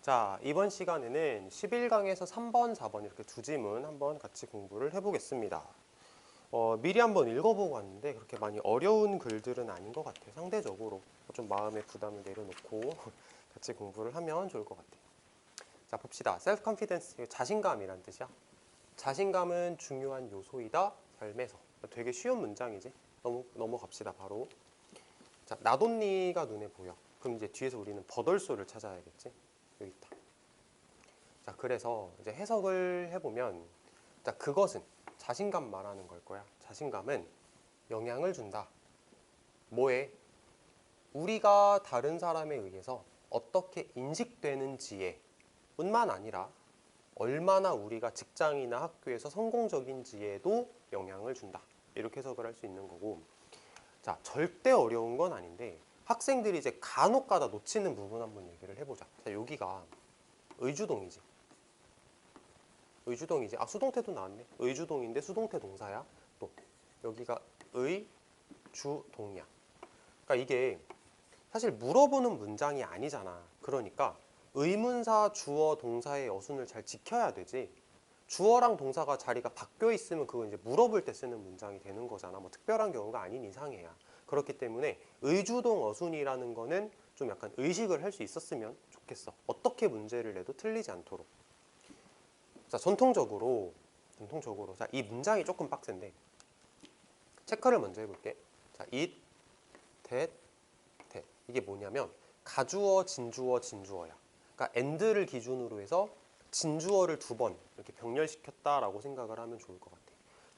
자, 이번 시간에는 11강에서 3번, 4번 이렇게 두 지문 한번 같이 공부를 해보겠습니다. 어, 미리 한번 읽어보고 왔는데 그렇게 많이 어려운 글들은 아닌 것 같아요. 상대적으로 좀 마음의 부담을 내려놓고 같이 공부를 하면 좋을 것 같아요. 자, 봅시다. self confidence, 자신감이란 뜻이야. 자신감은 중요한 요소이다, 삶에서. 되게 쉬운 문장이지. 넘어, 넘어갑시다, 바로. 자, 나돈니가 눈에 보여. 그럼 이제 뒤에서 우리는 버덜소를 찾아야겠지. 여기 있다. 자, 그래서 이제 해석을 해보면, 자, 그것은 자신감 말하는 걸 거야. 자신감은 영향을 준다. 뭐에? 우리가 다른 사람에 의해서 어떻게 인식되는지에 뿐만 아니라 얼마나 우리가 직장이나 학교에서 성공적인지에도 영향을 준다. 이렇게 해석을 할 수 있는 거고. 자, 절대 어려운 건 아닌데 학생들이 이제 간혹 가다 놓치는 부분 한번 얘기를 해보자. 자, 여기가 의주동이지. 의주동이지. 아, 수동태도 나왔네. 의주동인데 수동태 동사야. 또 여기가 의주동이야. 그러니까 이게 사실 물어보는 문장이 아니잖아. 그러니까 의문사, 주어, 동사의 어순을 잘 지켜야 되지. 주어랑 동사가 자리가 바뀌어 있으면 그거 이제 물어볼 때 쓰는 문장이 되는 거잖아. 뭐 특별한 경우가 아닌 이상해야. 그렇기 때문에 의주동 어순이라는 거는 좀 약간 의식을 할 수 있었으면 좋겠어. 어떻게 문제를 내도 틀리지 않도록. 자, 전통적으로 전통적으로 자, 이 문장이 조금 빡센데 체크를 먼저 해볼게. 자, it, that, that 이게 뭐냐면 가주어, 진주어, 진주어야. 그러니까 and를 기준으로 해서 진주어를 두 번 이렇게 병렬시켰다라고 생각을 하면 좋을 것 같아.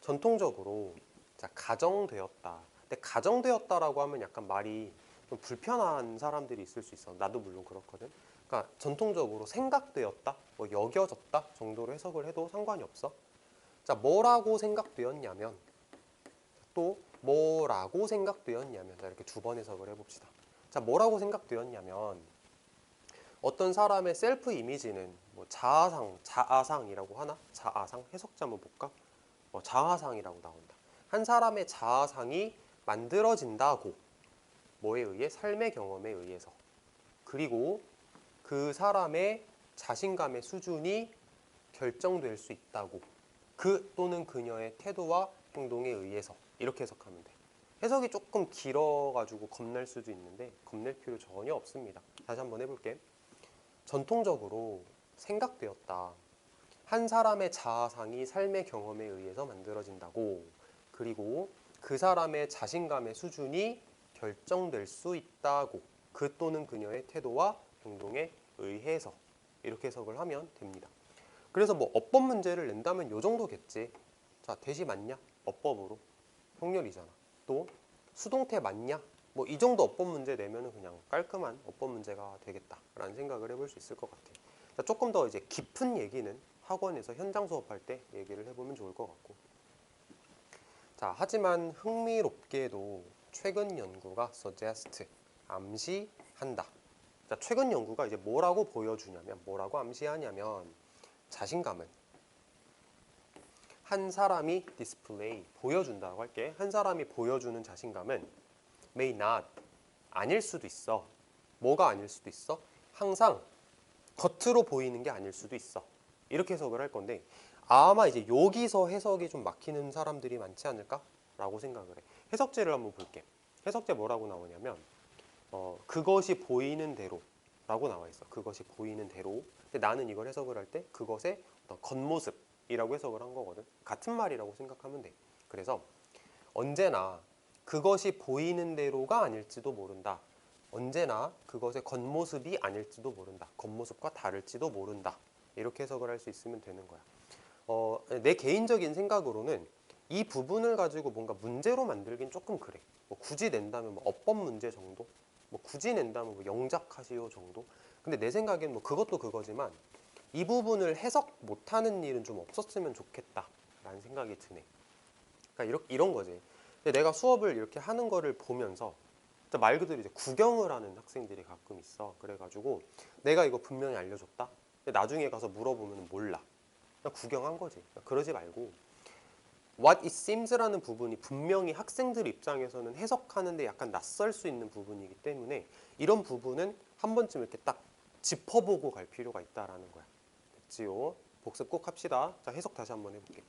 전통적으로 자 가정되었다. 근데 가정되었다라고 하면 약간 말이 좀 불편한 사람들이 있을 수 있어. 나도 물론 그렇거든. 그러니까 전통적으로 생각되었다, 뭐 여겨졌다 정도로 해석을 해도 상관이 없어. 자 뭐라고 생각되었냐면 또 뭐라고 생각되었냐면 자 이렇게 두 번 해석을 해봅시다. 자 뭐라고 생각되었냐면 어떤 사람의 셀프 이미지는 뭐 자아상, 자아상이라고 하나? 자아상 해석자 한번 볼까? 뭐 자아상이라고 나온다. 한 사람의 자아상이 만들어진다고 뭐에 의해 삶의 경험에 의해서 그리고 그 사람의 자신감의 수준이 결정될 수 있다고 그 또는 그녀의 태도와 행동에 의해서 이렇게 해석하면 돼. 해석이 조금 길어가지고 겁날 수도 있는데 겁낼 필요 전혀 없습니다. 다시 한번 해볼게. 전통적으로 생각되었다. 한 사람의 자아상이 삶의 경험에 의해서 만들어진다고. 그리고 그 사람의 자신감의 수준이 결정될 수 있다고. 그 또는 그녀의 태도와 행동에 의해서 이렇게 해석을 하면 됩니다. 그래서 뭐 어법 문제를 낸다면 요 정도겠지. 자, 대시 맞냐? 어법으로. 형렬이잖아. 또 수동태 맞냐? 뭐 이 정도 어법 문제 내면은 그냥 깔끔한 어법 문제가 되겠다라는 생각을 해볼 수 있을 것 같아요. 자, 조금 더 이제 깊은 얘기는 학원에서 현장 수업할 때 얘기를 해보면 좋을 것 같고. 자, 하지만 흥미롭게도 최근 연구가 suggest 암시한다. 자, 최근 연구가 이제 뭐라고 보여주냐면 뭐라고 암시하냐면 자신감은 한 사람이 디스플레이 보여준다고 할게. 한 사람이 보여주는 자신감은 may not 아닐 수도 있어. 뭐가 아닐 수도 있어? 항상 겉으로 보이는 게 아닐 수도 있어. 이렇게 해석을 할 건데 아마 이제 여기서 해석이 좀 막히는 사람들이 많지 않을까라고 생각을 해. 해석제를 한번 볼게. 해석제 뭐라고 나오냐면 어, 그것이 보이는 대로라고 나와 있어. 그것이 보이는 대로. 근데 나는 이걸 해석을 할 때 그것의 어떤 겉모습이라고 해석을 한 거거든. 같은 말이라고 생각하면 돼. 그래서 언제나 그것이 보이는 대로가 아닐지도 모른다. 언제나 그것의 겉모습이 아닐지도 모른다. 겉모습과 다를지도 모른다. 이렇게 해석을 할 수 있으면 되는 거야. 어, 내 개인적인 생각으로는 이 부분을 가지고 뭔가 문제로 만들긴 조금 그래. 뭐 굳이 낸다면 뭐 어법 문제 정도? 뭐 굳이 낸다면 뭐 영작하시오 정도? 근데 내 생각엔 뭐 그것도 그거지만 이 부분을 해석 못하는 일은 좀 없었으면 좋겠다라는 생각이 드네. 그러니까 이런, 이런 거지. 내가 수업을 이렇게 하는 거를 보면서 말 그대로 이제 구경을 하는 학생들이 가끔 있어. 그래가지고 내가 이거 분명히 알려줬다. 나중에 가서 물어보면 몰라. 구경한 거지. 그러니까 그러지 말고 what it seems라는 부분이 분명히 학생들 입장에서는 해석하는데 약간 낯설 수 있는 부분이기 때문에 이런 부분은 한 번쯤 이렇게 딱 짚어보고 갈 필요가 있다라는 거야. 됐지요? 복습 꼭 합시다. 자, 해석 다시 한번 해볼게.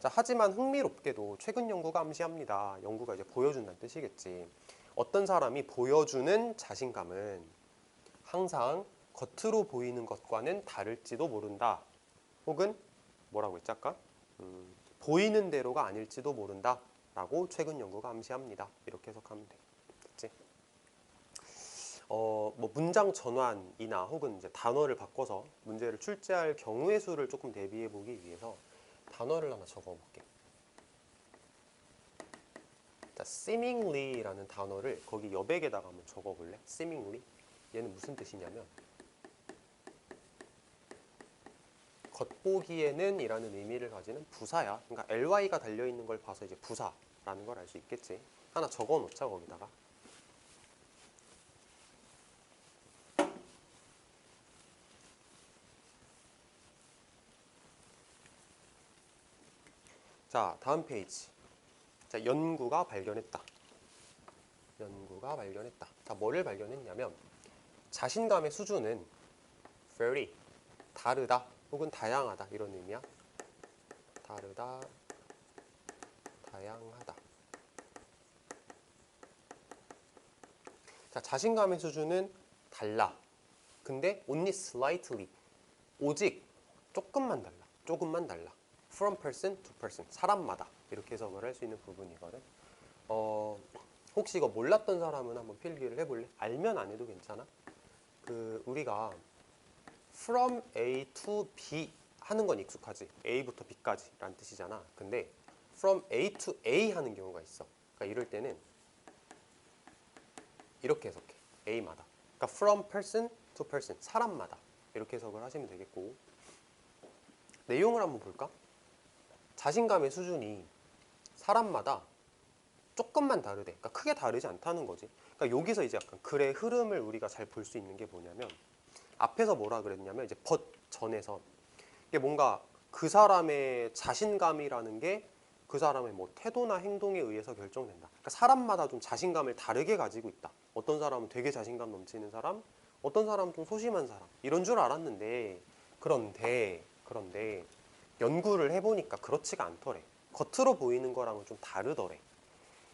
자, 하지만 흥미롭게도 최근 연구가 암시합니다. 연구가 이제 보여준다는 뜻이겠지. 어떤 사람이 보여주는 자신감은 항상 겉으로 보이는 것과는 다를지도 모른다. 혹은 뭐라고 했지 아까? 음, 보이는 대로가 아닐지도 모른다. 라고 최근 연구가 암시합니다. 이렇게 해석하면 돼. 됐지? 어, 뭐 문장 전환이나 혹은 이제 단어를 바꿔서 문제를 출제할 경우의 수를 조금 대비해 보기 위해서 단어를 하나 적어 볼게. 자, seemingly라는 단어를 거기 여백에다가 한번 적어 볼래? seemingly. 얘는 무슨 뜻이냐면 겉보기에는 이라는 의미를 가지는 부사야. 그러니까 ly가 달려 있는 걸 봐서 이제 부사라는 걸 알 수 있겠지. 하나 적어 놓자 거기다가. 자, 다음 페이지. 자, 연구가 발견했다. 연구가 발견했다. 자, 뭐를 발견했냐면 자신감의 수준은 very 다르다 혹은 다양하다 이런 의미야. 다르다, 다양하다. 자, 자신감의 수준은 달라. 근데 only slightly. 오직 조금만 달라. 조금만 달라. from person to person. 사람마다. 이렇게 해석을 할 수 있는 부분이거든. 어, 혹시 이거 몰랐던 사람은 한번 필기를 해볼래? 알면 안 해도 괜찮아. 그 우리가 from A to B 하는 건 익숙하지. A부터 B까지 라는 뜻이잖아. 근데 from A to A 하는 경우가 있어. 그러니까 이럴 때는 이렇게 해석해. A마다. 그러니까 from person to person. 사람마다. 이렇게 해석을 하시면 되겠고. 내용을 한번 볼까? 자신감의 수준이 사람마다 조금만 다르대. 그러니까 크게 다르지 않다는 거지. 그러니까 여기서 이제 약간 글의 흐름을 우리가 잘 볼 수 있는 게 뭐냐면 앞에서 뭐라 그랬냐면 이제 벗 전에서 이게 뭔가 그 사람의 자신감이라는 게 그 사람의 뭐 태도나 행동에 의해서 결정된다. 그러니까 사람마다 좀 자신감을 다르게 가지고 있다. 어떤 사람은 되게 자신감 넘치는 사람, 어떤 사람은 좀 소심한 사람 이런 줄 알았는데 그런데 그런데 연구를 해보니까 그렇지가 않더래. 겉으로 보이는 거랑은 좀 다르더래.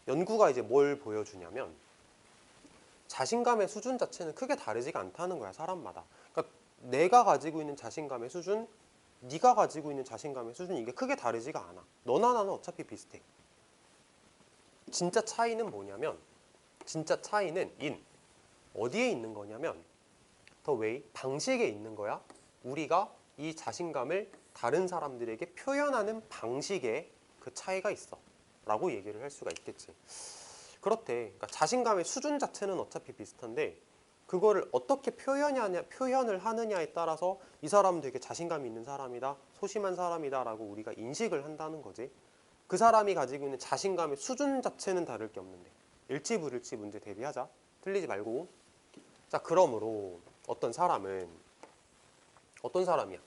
연구가 이제 뭘 보여주냐면 자신감의 수준 자체는 크게 다르지가 않다는 거야 사람마다. 그러니까 내가 가지고 있는 자신감의 수준, 네가 가지고 있는 자신감의 수준 이게 크게 다르지가 않아. 너나 나는 어차피 비슷해. 진짜 차이는 뭐냐면 진짜 차이는 in 어디에 있는 거냐면 the way 방식에 있는 거야. 우리가 이 자신감을 다른 사람들에게 표현하는 방식에 그 차이가 있어. 라고 얘기를 할 수가 있겠지. 그렇대. 그러니까 자신감의 수준 자체는 어차피 비슷한데 그거를 어떻게 표현하냐, 표현을 하느냐에 따라서 이 사람은 되게 자신감 있는 사람이다, 소심한 사람이다 라고 우리가 인식을 한다는 거지. 그 사람이 가지고 있는 자신감의 수준 자체는 다를 게 없는데 일치 불일치 문제 대비하자. 틀리지 말고. 자, 그러므로 어떤 사람은 어떤 사람이야?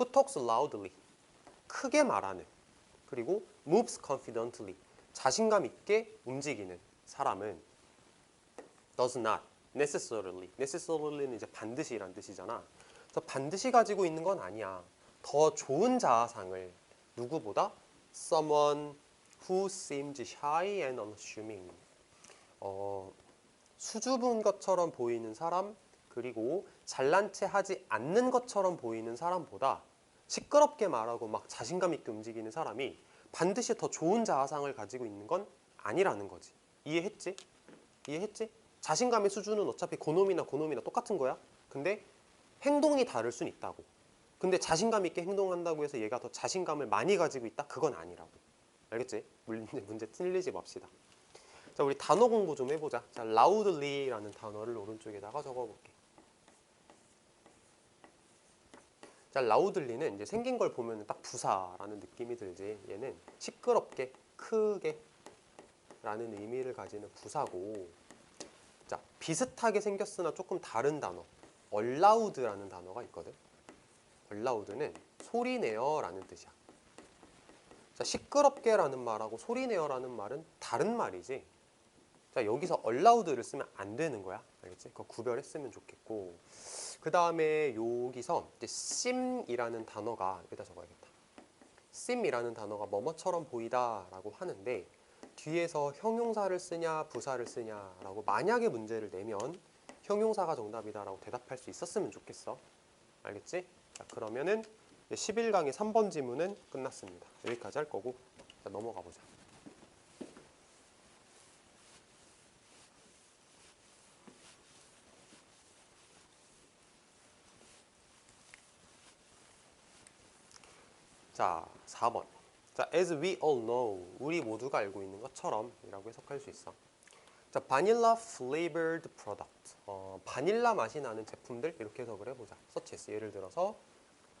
Who talks loudly? 크게 말하는. 그리고 moves confidently. 자신감 있게 움직이는 사람은 does not necessarily. necessarily 이제 반드시란 뜻이잖아. 그래서 반드시 가지고 있는 건 아니야. 더 좋은 자아상을 누구보다 someone who seems shy and unassuming. 어, 수줍은 것처럼 보이는 사람 그리고 잘난 체 하지 않는 것처럼 보이는 사람보다 시끄럽게 말하고 막 자신감 있게 움직이는 사람이 반드시 더 좋은 자아상을 가지고 있는 건 아니라는 거지. 이해했지? 이해했지? 자신감의 수준은 어차피 고놈이나 고놈이나 똑같은 거야. 근데 행동이 다를 순 있다고. 근데 자신감 있게 행동한다고 해서 얘가 더 자신감을 많이 가지고 있다? 그건 아니라고. 알겠지? 문제, 문제 틀리지 맙시다. 자, 우리 단어 공부 좀 해보자. 자, loudly라는 단어를 오른쪽에다가 적어볼게. 자, loudly는 이제 생긴 걸 보면 딱 부사라는 느낌이 들지. 얘는 시끄럽게, 크게 라는 의미를 가지는 부사고 자, 비슷하게 생겼으나 조금 다른 단어 allowed라는 단어가 있거든. allowed는 소리내어 라는 뜻이야. 자, 시끄럽게 라는 말하고 소리내어 라는 말은 다른 말이지. 자 여기서 allowed를 쓰면 안 되는 거야. 알겠지? 그거 구별했으면 좋겠고 그 다음에 여기서 sim이라는 단어가 여기다 적어야겠다. sim이라는 단어가 뭐뭐처럼 보이다 라고 하는데 뒤에서 형용사를 쓰냐 부사를 쓰냐라고 만약에 문제를 내면 형용사가 정답이다라고 대답할 수 있었으면 좋겠어. 알겠지? 자 그러면은 11강의 3번 지문은 끝났습니다. 여기까지 할 거고 자, 넘어가 보자. 자, 4번. 자, as we all know, 우리 모두가 알고 있는 것처럼 이라고 해석할 수 있어. 자, 바닐라 flavored product. 어, 바닐라 맛이 나는 제품들 이렇게 해석을 해보자. as 예를 들어서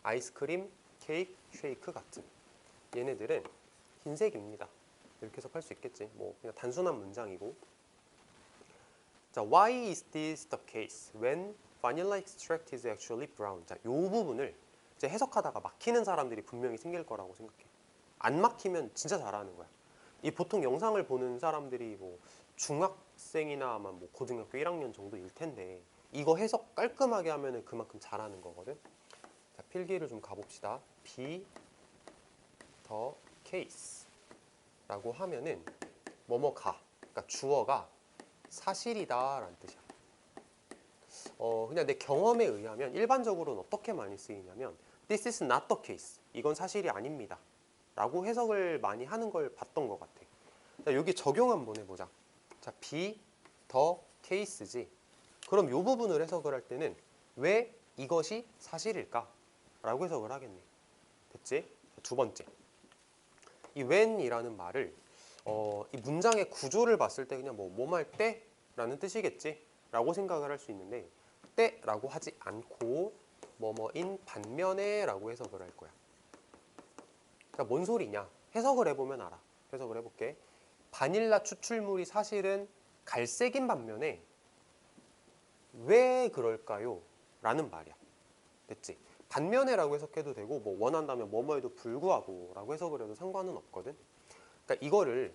아이스크림, 케이크, 쉐이크 같은 얘네들은 흰색입니다. 이렇게 해석할 수 있겠지. 뭐 그냥 단순한 문장이고. 자, why is this the case when vanilla extract is actually brown? 자, 요 부분을 이제 해석하다가 막히는 사람들이 분명히 생길 거라고 생각해. 안 막히면 진짜 잘하는 거야. 이 보통 영상을 보는 사람들이 뭐 중학생이나 아마 뭐 고등학교 1학년 정도일 텐데 이거 해석 깔끔하게 하면은 그만큼 잘하는 거거든. 자, 필기를 좀 가봅시다. be the case라고 하면은 뭐뭐가 그러니까 주어가 사실이다 라는 뜻이야. 어, 그냥 내 경험에 의하면 일반적으로는 어떻게 많이 쓰이냐면 This is not the case. 이건 사실이 아닙니다. 라고 해석을 많이 하는 걸 봤던 것 같아. 자, 여기 적용 한번 해보자. 자, be the case지. 그럼 이 부분을 해석을 할 때는 왜 이것이 사실일까? 라고 해석을 하겠네. 됐지? 자, 두 번째. 이 when이라는 말을 어, 이 문장의 구조를 봤을 때 그냥 뭐 뭐할 때 라는 뜻이겠지? 라고 생각을 할 수 있는데 때라고 하지 않고 뭐뭐인 반면에 라고 해석을 할 거야. 그러니까 뭔 소리냐? 해석을 해보면 알아. 해석을 해볼게. 바닐라 추출물이 사실은 갈색인 반면에 왜 그럴까요? 라는 말이야. 됐지? 반면에라고 해석해도 되고 뭐 원한다면 뭐뭐에도 불구하고 라고 해석을 해도 상관은 없거든. 그러니까 이거를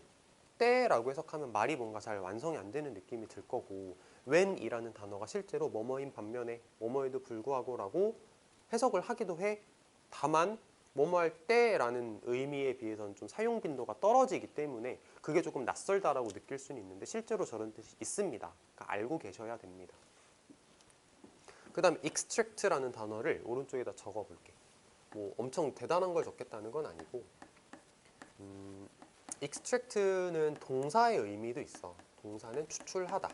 때라고 해석하면 말이 뭔가 잘 완성이 안 되는 느낌이 들 거고 when이라는 단어가 실제로 뭐뭐인 반면에 뭐뭐에도 불구하고 라고 해석을 하기도 해. 다만 뭐뭐 할 때라는 의미에 비해서는 좀 사용 빈도가 떨어지기 때문에 그게 조금 낯설다라고 느낄 수는 있는데 실제로 저런 뜻이 있습니다. 그러니까 알고 계셔야 됩니다. 그 다음에 extract라는 단어를 오른쪽에다 적어볼게. 뭐 엄청 대단한 걸 적겠다는 건 아니고 음, extract는 동사의 의미도 있어. 동사는 추출하다.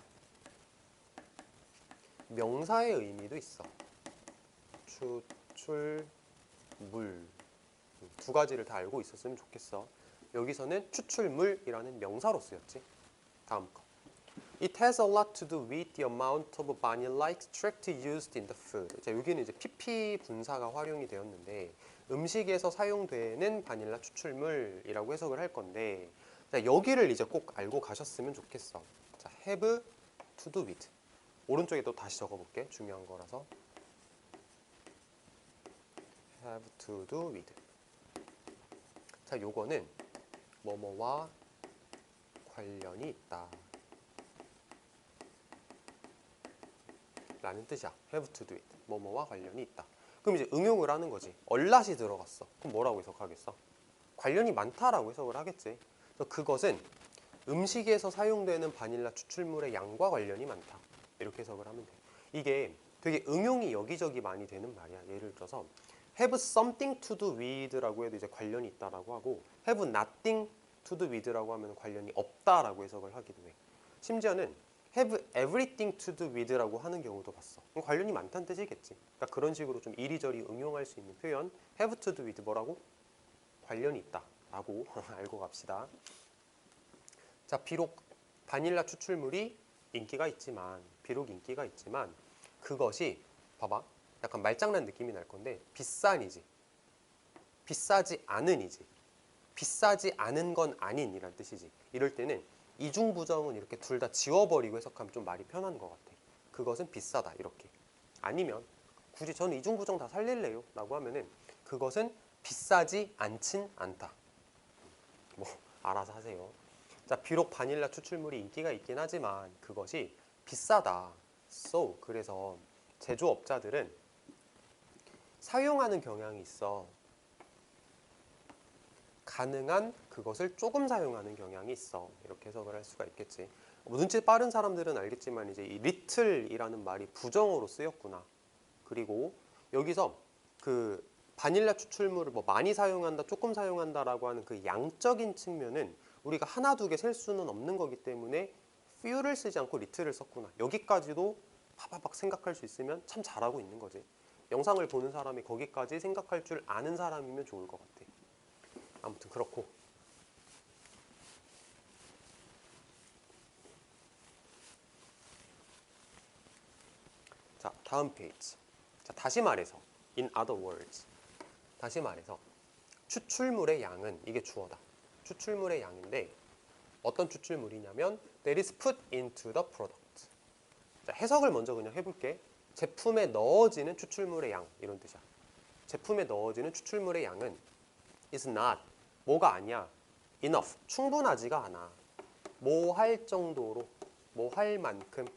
명사의 의미도 있어. 추출 물 두 가지를 다 알고 있었으면 좋겠어. 여기서는 추출물이라는 명사로 쓰였지. 다음 거. It has a lot to do with the amount of vanilla extract used in the food. 자, 여기는 이제 PP 분사가 활용이 되었는데 음식에서 사용되는 바닐라 추출물이라고 해석을 할 건데 자, 여기를 이제 꼭 알고 가셨으면 좋겠어. 자, have to do with. 오른쪽에 또 다시 적어볼게. 중요한 거라서. have to do with. 자, 요거는 뭐뭐와 관련이 있다. 라는 뜻이야. have to do it. 뭐뭐와 관련이 있다. 그럼 이제 응용을 하는 거지. 얼랏이 들어갔어. 그럼 뭐라고 해석하겠어? 관련이 많다라고 해석을 하겠지. 그래서 그것은 음식에서 사용되는 바닐라 추출물의 양과 관련이 많다. 이렇게 해석을 하면 돼. 이게 되게 응용이 여기저기 많이 되는 말이야. 예를 들어서 have something to do with라고 해도 이제 관련이 있다라고 하고 have nothing to do with라고 하면 관련이 없다라고 해석을 하기도 해. 심지어는 have everything to do with라고 하는 경우도 봤어. 관련이 많다는 뜻이겠지. 그러니까 그런 식으로 좀 이리저리 응용할 수 있는 표현 have to do with 뭐라고? 관련이 있다라고 알고 갑시다. 자, 비록 바닐라 추출물이 인기가 있지만 비록 인기가 있지만 그것이 봐봐 약간 말장난 느낌이 날 건데 비싼 이지. 비싸지 않은 이지. 비싸지 않은 건 아닌 이란 뜻이지. 이럴 때는 이중 부정은 이렇게 둘 다 지워버리고 해석하면 좀 말이 편한 것 같아. 그것은 비싸다 이렇게. 아니면 굳이 저는 이중 부정 다 살릴래요? 라고 하면은 그것은 비싸지 않진 않다. 뭐 알아서 하세요. 자, 비록 바닐라 추출물이 인기가 있긴 하지만 그것이 비싸다. So 그래서 제조업자들은 사용하는 경향이 있어. 가능한 그것을 조금 사용하는 경향이 있어. 이렇게 해석을 할 수가 있겠지. 뭐 눈치 빠른 사람들은 알겠지만 이제 이 리틀이라는 말이 부정어로 쓰였구나. 그리고 여기서 그 바닐라 추출물을 뭐 많이 사용한다, 조금 사용한다라고 하는 그 양적인 측면은 우리가 하나 두 개 셀 수는 없는 거기 때문에 few를 쓰지 않고 리틀을 썼구나. 여기까지도 파바박 생각할 수 있으면 참 잘하고 있는 거지. 영상을 보는 사람이 거기까지 생각할 줄 아는 사람이면 좋을 것 같아. 아무튼 그렇고. 자, 다음 페이지. 자, 다시 말해서 in other words. 다시 말해서 추출물의 양은 이게 주어다. 추출물의 양인데 어떤 추출물이냐면 that is put into the product. 자, 해석을 먼저 그냥 해볼게. 제품에 넣어지는 추출물의 양 이런 뜻이야. 제품에 넣어지는 추출물의 양은 is not 뭐가 아니야 enough 충분하지가 않아. 뭐 할 정도로 뭐 할 만큼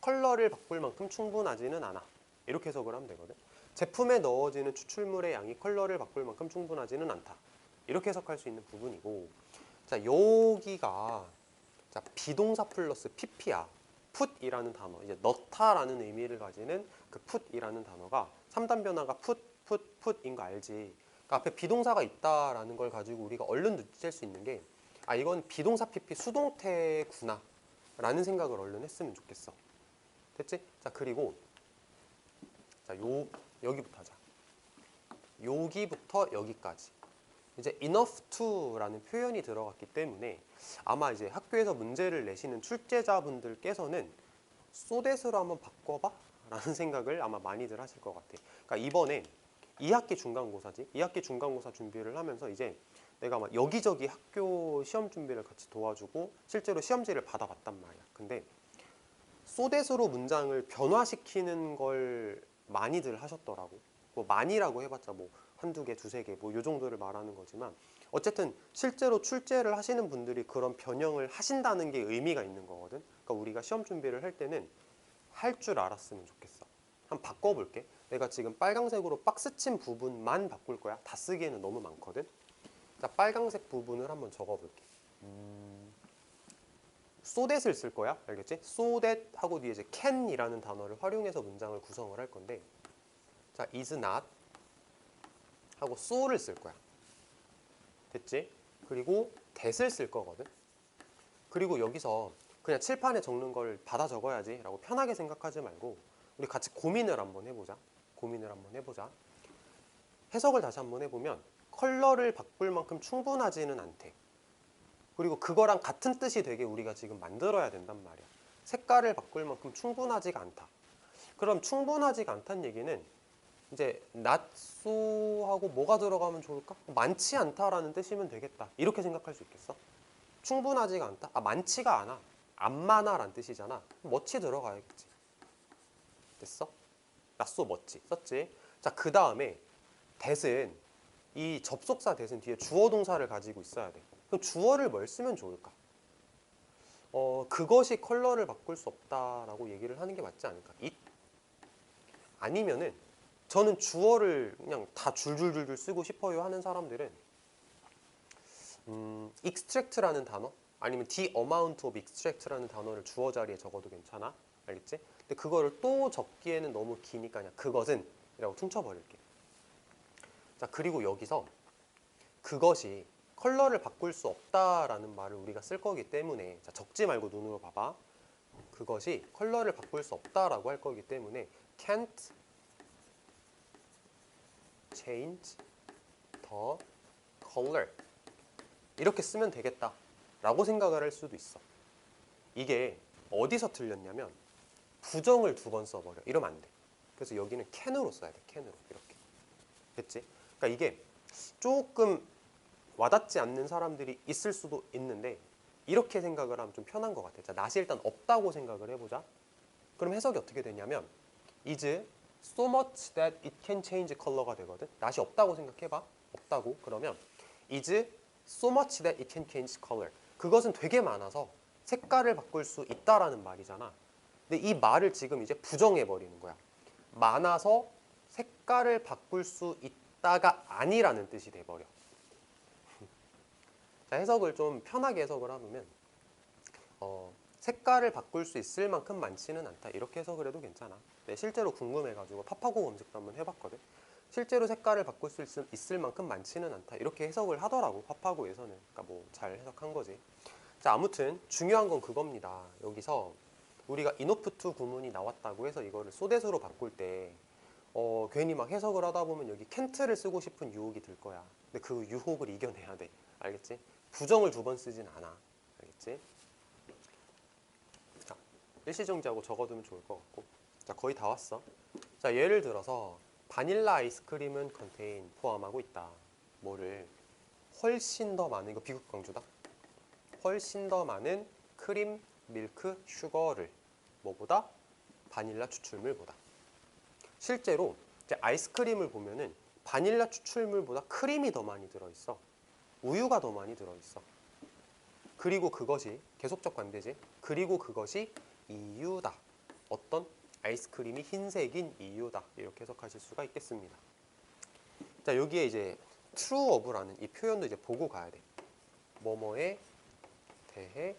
컬러를 바꿀 만큼 충분하지는 않아. 이렇게 해석을 하면 되거든. 제품에 넣어지는 추출물의 양이 컬러를 바꿀 만큼 충분하지는 않다. 이렇게 해석할 수 있는 부분이고 자 여기가 자 비동사 플러스 pp야 put이라는 단어 이제 넣다라는 의미를 가지는 그 put이라는 단어가 3단 변화가 put, put, put인 거 알지? 그러니까 앞에 비동사가 있다라는 걸 가지고 우리가 얼른 눈치챌 수 있는 게 아 이건 비동사 pp 수동태구나 라는 생각을 얼른 했으면 좋겠어. 됐지? 자 그리고 자 요 여기부터 하자. 여기부터 여기까지 이제 enough to라는 표현이 들어갔기 때문에 아마 이제 학교에서 문제를 내시는 출제자분들께서는 소댓으로 한번 바꿔봐 라는 생각을 아마 많이들 하실 것 같아. 그러니까 이번에 2학기 중간고사지. 2학기 중간고사 준비를 하면서 이제 내가 막 여기저기 학교 시험 준비를 같이 도와주고 실제로 시험지를 받아봤단 말이야. 근데 소댓으로 문장을 변화시키는 걸 많이들 하셨더라고. 뭐 많이라고 해봤자 뭐 한두 개, 두세 개, 뭐 요 정도를 말하는 거지만 어쨌든 실제로 출제를 하시는 분들이 그런 변형을 하신다는 게 의미가 있는 거거든. 그러니까 우리가 시험 준비를 할 때는 할 줄 알았으면 좋겠어. 한번 바꿔볼게. 내가 지금 빨강색으로 박스 친 부분만 바꿀 거야. 다 쓰기에는 너무 많거든. 자, 빨강색 부분을 한번 적어볼게. 음, that을 쓸 거야. 알겠지? so that 하고 뒤에 이제 can이라는 단어를 활용해서 문장을 구성을 할 건데 자, is not 하고 so를 쓸 거야. 됐지? 그리고 that을 쓸 거거든. 그리고 여기서 그냥 칠판에 적는 걸 받아 적어야지 라고 편하게 생각하지 말고 우리 같이 고민을 한번 해보자. 고민을 한번 해보자. 해석을 다시 한번 해보면 컬러를 바꿀 만큼 충분하지는 않대. 그리고 그거랑 같은 뜻이 되게 우리가 지금 만들어야 된단 말이야. 색깔을 바꿀 만큼 충분하지가 않다. 그럼 충분하지가 않다는 얘기는 이제 not so 하고 뭐가 들어가면 좋을까? 많지 않다라는 뜻이면 되겠다. 이렇게 생각할 수 있겠어? 충분하지가 않다? 아 많지가 않아. 안 많아라는 뜻이잖아. 멋이 들어가야겠지. 됐어? so 멋지 썼지? 자 그 다음에 that은 이 접속사 that은 뒤에 주어 동사를 가지고 있어야 돼. 그럼 주어를 뭘 쓰면 좋을까? 어 그것이 컬러를 바꿀 수 없다라고 얘기를 하는 게 맞지 않을까? it 아니면은 저는 주어를 그냥 다 줄줄줄줄 쓰고 싶어요 하는 사람들은 음, extract라는 단어? 아니면 the amount of extract라는 단어를 주어 자리에 적어도 괜찮아? 알겠지? 근데 그거를 또 적기에는 너무 기니까 그냥 그것은 이라고 퉁쳐버릴게 자 그리고 여기서 그것이 컬러를 바꿀 수 없다라는 말을 우리가 쓸 거기 때문에 자, 적지 말고 눈으로 봐봐. 그것이 컬러를 바꿀 수 없다라고 할 거기 때문에 can't change the color. 이렇게 쓰면 되겠다 라고 생각을 할 수도 있어. 이게 어디서 틀렸냐면 부정을 두 번 써버려. 이러면 안돼. 그래서 여기는 can으로 써야 돼. can으로. 이렇게. 됐지? 그러니까 이게 조금 와닿지 않는 사람들이 있을 수도 있는데 이렇게 생각을 하면 좀 편한 것 같아. 자, 낫이 일단 없다고 생각을 해보자. 그럼 해석이 어떻게 되냐면 is so much that it can change color가 되거든. 낫이 없다고 생각해봐. 없다고. 그러면 is so much that it can change color. 그것은 되게 많아서 색깔을 바꿀 수 있다라는 말이잖아. 근데 이 말을 지금 이제 부정해 버리는 거야. 많아서 색깔을 바꿀 수 있다가 아니라는 뜻이 돼 버려. 자, 해석을 좀 편하게 해석을 하면 어, 색깔을 바꿀 수 있을 만큼 많지는 않다. 이렇게 해석을 해도 괜찮아. 네, 실제로 궁금해가지고 파파고 검색도 한번 해봤거든. 실제로 색깔을 바꿀 수 있을, 만큼 많지는 않다. 이렇게 해석을 하더라고 파파고에서는. 그러니까 뭐 잘 해석한 거지. 자 아무튼 중요한 건 그겁니다. 여기서 우리가 인오프투 구문이 나왔다고 해서 이거를 소대수로 바꿀 때 어, 괜히 막 해석을 하다 보면 여기 캔트를 쓰고 싶은 유혹이 들 거야. 근데 그 유혹을 이겨내야 돼. 알겠지? 부정을 두 번 쓰진 않아. 알겠지? 자, 일시정지하고 적어두면 좋을 것 같고. 자, 거의 다 왔어. 자, 예를 들어서 바닐라 아이스크림은 컨테인 포함하고 있다. 뭐를 훨씬 더 많은 이거 비극 강조다. 훨씬 더 많은 크림, 밀크, 슈거를 뭐보다 바닐라 추출물보다. 실제로 이제 아이스크림을 보면은 바닐라 추출물보다 크림이 더 많이 들어 있어. 우유가 더 많이 들어 있어. 그리고 그것이 계속적 관대지. 그리고 그것이 이유다. 어떤 아이스크림이 흰색인 이유다. 이렇게 해석하실 수가 있겠습니다. 자, 여기에 이제 true of라는 이 표현도 이제 보고 가야 돼. 뭐뭐에 대해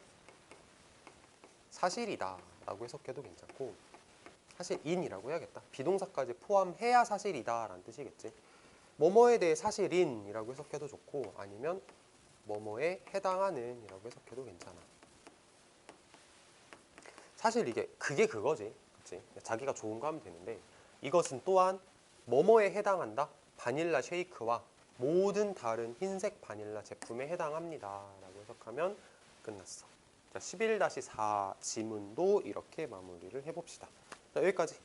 사실이다 라고 해석해도 괜찮고 사실 인이라고 해야겠다. 비동사까지 포함해야 사실이다 라는 뜻이겠지. 뭐뭐에 대해 사실인이라고 해석해도 좋고 아니면 뭐뭐에 해당하는 이라고 해석해도 괜찮아. 사실 이게 그게 그거지. 그치? 자기가 좋은 거 하면 되는데 이것은 또한 뭐뭐에 해당한다. 바닐라 쉐이크와 모든 다른 흰색 바닐라 제품에 해당합니다. 라고 해석하면 끝났어. 자, 11-4 지문도 이렇게 마무리를 해봅시다. 자, 여기까지.